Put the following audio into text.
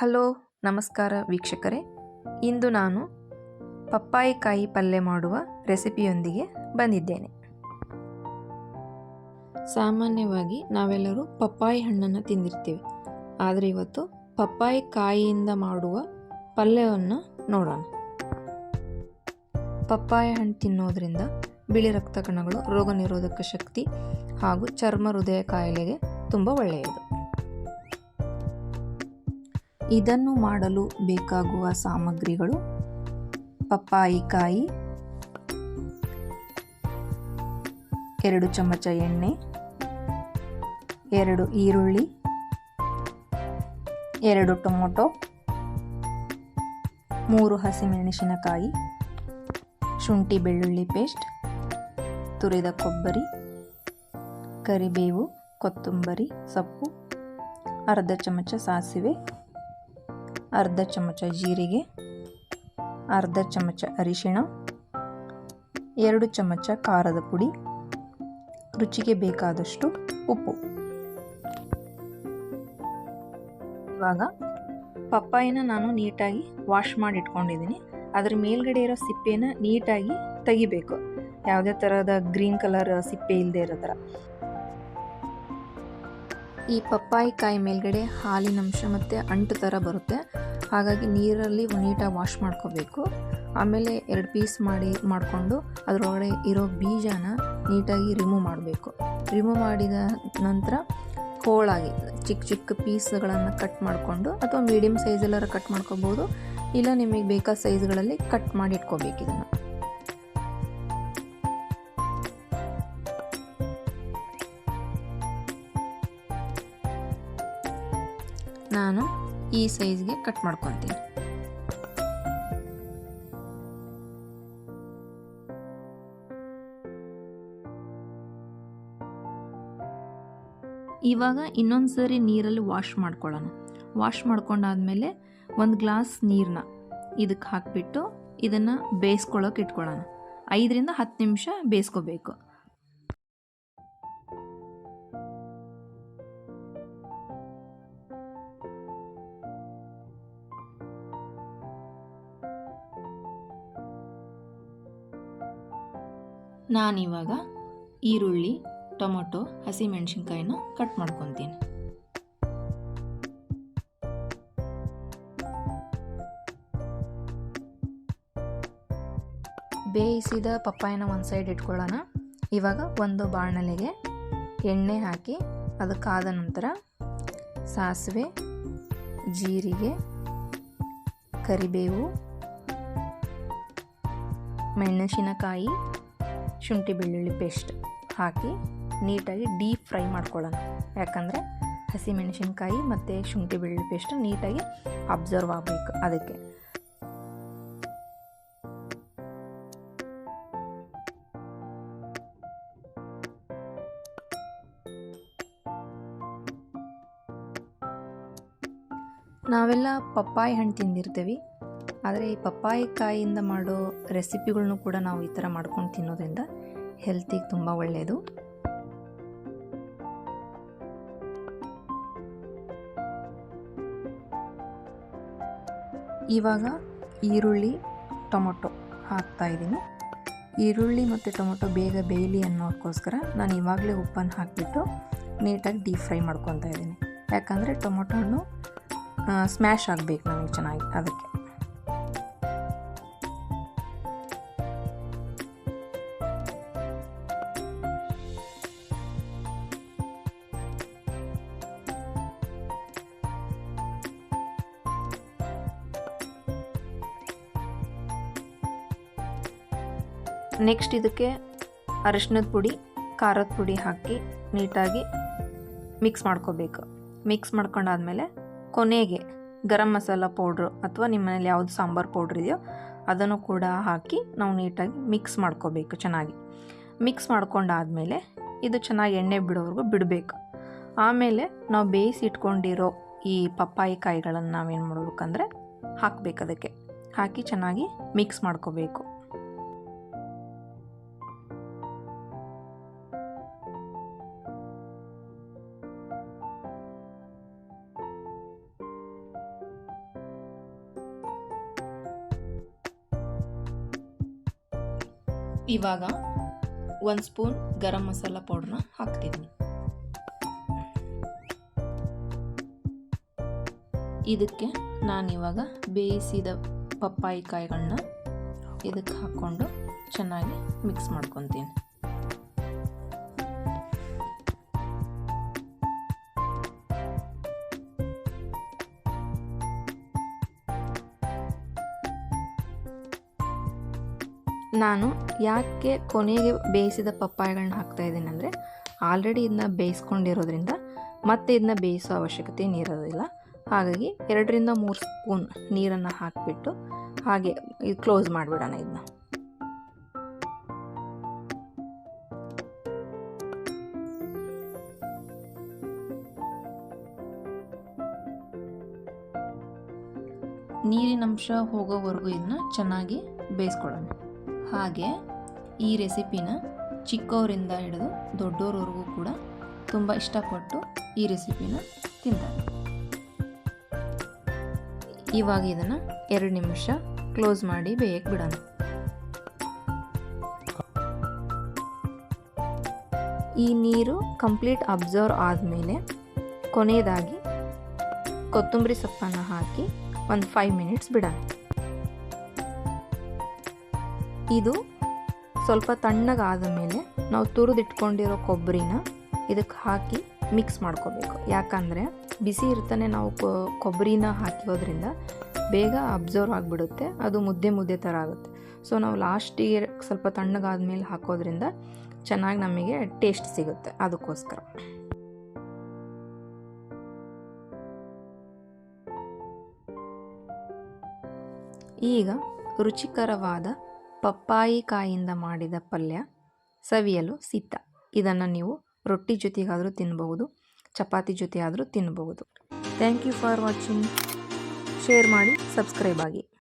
Hello, ನಮಸ್ಕಾರ ವೀಕ್ಷಕರೇ. ಇಂದು ನಾನು ಪಪ್ಪಾಯಿಕಾಯಿ ಪಲ್ಯ ಮಾಡುವ ರೆಸಿಪಿಯೊಂದಿಗೆ ಬಂದಿದ್ದೇನೆ. ಸಾಮಾನ್ಯವಾಗಿ ನಾವೆಲ್ಲರೂ ಪಪ್ಪಾಯಿ ಹಣ್ಣನ್ನು ತಿಂದಿರ್ತೀವಿ. ಆದರೆ ಇವತ್ತು ಪಪ್ಪಾಯಿ ಕಾಯಿಯಿಂದ ಮಾಡುವ ಪಲ್ಯವನ್ನು ನೋಡೋಣ. ಪಪ್ಪಾಯಿ ಹಣ್ಣು ತಿನ್ನೋದ್ರಿಂದ ಬಿಳಿ ರಕ್ತ ಕಣಗಳು, ರೋಗ ನಿರೋಧಕ ಶಕ್ತಿ ಹಾಗೂ ಚರ್ಮ ಹೃದಯ ಕಾಯಿಲೆಗೆ ತುಂಬ ಒಳ್ಳೆಯದು. ಇದನ್ನು ಮಾಡಲು ಬೇಕಾಗುವ ಸಾಮಗ್ರಿಗಳು ಪಪ್ಪಾಯಿಕಾಯಿ ಎರಡು ಚಮಚ ಎಣ್ಣೆ, ಎರಡು ಈರುಳ್ಳಿ, ಎರಡು ಟೊಮೊಟೊ, ಮೂರು ಹಸಿಮೆಣಸಿನಕಾಯಿ, ಶುಂಠಿ ಬೆಳ್ಳುಳ್ಳಿ ಪೇಸ್ಟ್, ತುರಿದ ಕೊಬ್ಬರಿ, ಕರಿಬೇವು, ಕೊತ್ತಂಬರಿ ಸೊಪ್ಪು, ಅರ್ಧ ಚಮಚ ಸಾಸಿವೆ ಅರ್ಧ ಚಮಚ ಜೀರಿಗೆ, ಅರ್ಧ ಚಮಚ ಅರಿಶಿಣ, ಎರಡು ಚಮಚ ಖಾರದ ಪುಡಿ, ರುಚಿಗೆ ಬೇಕಾದಷ್ಟು ಉಪ್ಪು. ಇವಾಗ ಪಪ್ಪಾಯಿನ ನಾನು ನೀಟಾಗಿ ವಾಶ್ ಮಾಡಿ ಇಟ್ಕೊಂಡಿದ್ದೀನಿ ಅದರ ಮೇಲ್ಗಡೆ ಇರೋ ಸಿಪ್ಪೆನ ನೀಟಾಗಿ ತೆಗಿಬೇಕು. ಯಾವುದೇ ಥರದ ಗ್ರೀನ್ ಕಲರ್ ಸಿಪ್ಪೆ ಇಲ್ಲದೆ ಇರೋ ಥರ. ಈ ಪಪ್ಪಾಯಿ ಕಾಯಿ ಮೇಲ್ಗಡೆ ಹಾಲಿನ ಅಂಶ ಮತ್ತು ಅಂಟು ಥರ ಬರುತ್ತೆ. ಹಾಗಾಗಿ ನೀರಲ್ಲಿ ನೀಟಾಗಿ ವಾಶ್ ಮಾಡ್ಕೋಬೇಕು. ಆಮೇಲೆ ಎರಡು ಪೀಸ್ ಮಾಡಿ ಮಾಡಿಕೊಂಡು ಅದರೊಳಗಡೆ ಇರೋ ಬೀಜನ ನೀಟಾಗಿ ರಿಮೂವ್ ಮಾಡಬೇಕು. ರಿಮೂವ್ ಮಾಡಿದ ನಂತರ ಹೋಳಾಗಿ ಚಿಕ್ಕ ಚಿಕ್ಕ ಪೀಸ್ಗಳನ್ನು ಕಟ್ ಮಾಡಿಕೊಂಡು ಅಥವಾ ಮೀಡಿಯಮ್ ಸೈಜೆಲ್ಲರ ಕಟ್ ಮಾಡ್ಕೋಬೋದು. ಇಲ್ಲ ನಿಮಗೆ ಬೇಕಾದ ಸೈಜ್ಗಳಲ್ಲಿ ಕಟ್ ಮಾಡಿ ಇಟ್ಕೋಬೇಕು ಇದನ್ನು. ನಾನು ಈ ಸೈಜ್ಗೆ ಕಟ್ ಮಾಡ್ಕೊತೀನಿ. ಇವಾಗ ಇನ್ನೊಂದು ಸರಿ ನೀರಲ್ಲಿ ವಾಶ್ ಮಾಡ್ಕೊಳ್ಳೋಣ. ವಾಶ್ ಮಾಡ್ಕೊಂಡಾದ್ಮೇಲೆ ಒಂದು ಗ್ಲಾಸ್ ನೀರನ್ನ ಇದಕ್ಕೆ ಹಾಕಿಬಿಟ್ಟು ಇದನ್ನು ಬೇಯಿಸ್ಕೊಳ್ಳೋಕೆ ಇಟ್ಕೊಳ್ಳೋಣ. ಐದರಿಂದ ಹತ್ತು ನಿಮಿಷ ಬೇಯಿಸ್ಕೋಬೇಕು. ನಾನಿವಾಗ ಈರುಳ್ಳಿ, ಟೊಮೊಟೊ, ಹಸಿಮೆಣಸಿನ್ಕಾಯಿನ ಕಟ್ ಮಾಡ್ಕೊತೀನಿ. ಬೇಯಿಸಿದ ಪಪ್ಪಾಯನ ಒಂದು ಸೈಡ್ ಇಟ್ಕೊಳ್ಳೋಣ. ಇವಾಗ ಒಂದು ಬಾಣಲೆಗೆ ಎಣ್ಣೆ ಹಾಕಿ ಅದಕ್ಕಾದ ನಂತರ ಸಾಸಿವೆ, ಜೀರಿಗೆ, ಕರಿಬೇವು, ಮೆಣಸಿನಕಾಯಿ ಶುಂಠಿ ಬೆಳ್ಳುಳ್ಳಿ ಪೇಸ್ಟ್ ಹಾಕಿ ನೀಟಾಗಿ ಡೀಪ್ ಫ್ರೈ ಮಾಡ್ಕೊಳ್ಳೋಣ. ಯಾಕಂದರೆ ಹಸಿಮೆಣಸಿನ್ಕಾಯಿ ಮತ್ತು ಶುಂಠಿ ಬೆಳ್ಳುಳ್ಳಿ ಪೇಸ್ಟ್ ನೀಟಾಗಿ ಅಬ್ಸರ್ವ್ ಆಗಬೇಕು ಅದಕ್ಕೆ. ನಾವೆಲ್ಲ ಪಪ್ಪಾಯಿ ಹಣ್ಣು ತಿಂದಿರ್ತೀವಿ. ಆದರೆ ಈ ಪಪ್ಪಾಯಿ ಕಾಯಿಯಿಂದ ಮಾಡೋ ರೆಸಿಪಿಗಳ್ನು ಕೂಡ ನಾವು ಈ ಥರ ಮಾಡ್ಕೊಂಡು ತಿನ್ನೋದ್ರಿಂದ ಹೆಲ್ತಿಗೆ ತುಂಬ ಒಳ್ಳೆಯದು ಇವಾಗ ಈರುಳ್ಳಿ, ಟೊಮೊಟೊ ಹಾಕ್ತಾ ಇದ್ದೀನಿ. ಈರುಳ್ಳಿ ಮತ್ತು ಟೊಮೊಟೊ ಬೇಗ ಬೇಯಲಿ ಅನ್ನೋದಕ್ಕೋಸ್ಕರ ನಾನು ಇವಾಗಲೇ ಉಪ್ಪನ್ನು ಹಾಕಿಬಿಟ್ಟು ನೀಟಾಗಿ ಡೀಪ್ ಫ್ರೈ ಮಾಡ್ಕೊತಾ ಇದ್ದೀನಿ. ಯಾಕಂದರೆ ಟೊಮೊಟೊ ಹಣ್ಣು ಸ್ಮ್ಯಾಶ್ ಆಗಬೇಕು ನನಗೆ ಚೆನ್ನಾಗಿ, ಅದಕ್ಕೆ. ನೆಕ್ಸ್ಟ್ ಇದಕ್ಕೆ ಅರಿಶಿನದ ಪುಡಿ, ಖಾರದ ಪುಡಿ ಹಾಕಿ ನೀಟಾಗಿ ಮಿಕ್ಸ್ ಮಾಡ್ಕೋಬೇಕು. ಮಿಕ್ಸ್ ಮಾಡ್ಕೊಂಡಾದಮೇಲೆ ಕೊನೆಗೆ ಗರಂ ಮಸಾಲ ಪೌಡ್ರು ಅಥವಾ ನಿಮ್ಮ ಮನೇಲಿ ಯಾವುದು ಸಾಂಬಾರು ಪೌಡ್ರ್ ಇದೆಯೋ ಅದನ್ನು ಕೂಡ ಹಾಕಿ ನಾವು ನೀಟಾಗಿ ಮಿಕ್ಸ್ ಮಾಡ್ಕೋಬೇಕು ಚೆನ್ನಾಗಿ. ಮಿಕ್ಸ್ ಮಾಡ್ಕೊಂಡಾದಮೇಲೆ ಇದು ಚೆನ್ನಾಗಿ ಎಣ್ಣೆ ಬಿಡೋವರೆಗೂ ಬಿಡಬೇಕು. ಆಮೇಲೆ ನಾವು ಬೇಯಿಸಿ ಇಟ್ಕೊಂಡಿರೋ ಈ ಪಪ್ಪಾಯಿ ಕಾಯಿಗಳನ್ನು ನಾವೇನು ಮಾಡಬೇಕಂದ್ರೆ ಹಾಕಬೇಕು ಅದಕ್ಕೆ. ಹಾಕಿ ಚೆನ್ನಾಗಿ ಮಿಕ್ಸ್ ಮಾಡ್ಕೋಬೇಕು. ಇವಾಗ ಒಂದು ಸ್ಪೂನ್ ಗರಂ ಮಸಾಲ ಪೌಡ್ರನ್ನ ಹಾಕ್ತಿದ್ದೀನಿ ಇದಕ್ಕೆ ನಾನಿವಾಗ ಬೇಯಿಸಿದ ಪಪ್ಪಾಯಿ ಕಾಯಿಗಳನ್ನ ಇದಕ್ಕೆ ಹಾಕ್ಕೊಂಡು ಚೆನ್ನಾಗಿ ಮಿಕ್ಸ್ ಮಾಡ್ಕೊತೀನಿ. ನಾನು ಯಾಕೆ ಕೊನೆಗೆ ಬೇಯಿಸಿದ ಪಪ್ಪಾಯಿಗಳನ್ನ ಹಾಕ್ತಾ ಇದ್ದೀನಿ ಅಂದರೆ ಆಲ್ರೆಡಿ ಇದನ್ನ ಬೇಯಿಸ್ಕೊಂಡಿರೋದ್ರಿಂದ ಮತ್ತೆ ಇದನ್ನ ಬೇಯಿಸೋ ಅವಶ್ಯಕತೆ ಏನಿರೋದಿಲ್ಲ ಹಾಗಾಗಿ ಎರಡರಿಂದ ಮೂರು ಸ್ಪೂನ್ ನೀರನ್ನು ಹಾಕಿಬಿಟ್ಟು ಹಾಗೆ ಇದು ಕ್ಲೋಸ್ ಮಾಡಿಬಿಡೋಣ ಇದನ್ನ. ನೀರಿನಂಶ ಹೋಗೋವರೆಗೂ ಇದನ್ನ ಚೆನ್ನಾಗಿ ಬೇಯಿಸ್ಕೊಳ್ಳೋಣ. ಹಾಗೆ ಈ ರೆಸಿಪಿನ ಚಿಕ್ಕವರಿಂದ ಹಿಡಿದು ದೊಡ್ಡೋರವರೆಗೂ ಕೂಡ ತುಂಬ ಇಷ್ಟಪಟ್ಟು ಈ ರೆಸಿಪಿನ ತಿಂತಾರೆ. ಇವಾಗ ಇದನ್ನು ಎರಡು ನಿಮಿಷ ಕ್ಲೋಸ್ ಮಾಡಿ ಬೇಯಕ್ಕೆ ಬಿಡೋಣ. ಈ ನೀರು ಕಂಪ್ಲೀಟ್ ಅಬ್ಸರ್ವ್ ಆದಮೇಲೆ ಕೊನೆಯದಾಗಿ ಕೊತ್ತಂಬರಿ ಸೊಪ್ಪನ್ನು ಹಾಕಿ ಒಂದು ಫೈವ್ ಮಿನಿಟ್ಸ್ ಬಿಡೋಣ. ಇದು ಸ್ವಲ್ಪ ತಣ್ಣಗಾದ ಮೇಲೆ ನಾವು ತುರಿದಿಟ್ಕೊಂಡಿರೋ ಕೊಬ್ಬರಿನ ಇದಕ್ಕೆ ಹಾಕಿ ಮಿಕ್ಸ್ ಮಾಡ್ಕೋಬೇಕು. ಯಾಕಂದರೆ ಬಿಸಿ ಇರ್ತಾನೆ ನಾವು ಕೊಬ್ಬರಿನ ಹಾಕಿರೋದ್ರಿಂದ ಬೇಗ ಅಬ್ಸರ್ವ್ ಆಗಿಬಿಡುತ್ತೆ, ಅದು ಮುದ್ದೆ ಮುದ್ದೆ ಥರ ಆಗುತ್ತೆ. ಸೊ ನಾವು ಲಾಸ್ಟಿಗೆ ಸ್ವಲ್ಪ ತಣ್ಣಗಾದ ಮೇಲೆ ಹಾಕೋದ್ರಿಂದ ಚೆನ್ನಾಗಿ ನಮಗೆ ಟೇಸ್ಟ್ ಸಿಗುತ್ತೆ ಅದಕ್ಕೋಸ್ಕರ. ಈಗ ರುಚಿಕರವಾದ ಪಪ್ಪಾಯಿ ಕಾಯಿಂದ ಮಾಡಿದ ಪಲ್ಯ, ಸವಿಯಲು ಸಿದ್ಧ. ಇದನ್ನು ನೀವು ರೊಟ್ಟಿ ಜೊತೆಗಾದರೂ ತಿನ್ನಬಹುದು ಚಪಾತಿ ಜೊತೆ ಆದರೂ ತಿನ್ನಬಹುದು thank you for watching share ಮಾಡಿ ಸಬ್ಸ್ಕ್ರೈಬ್ ಆಗಿ.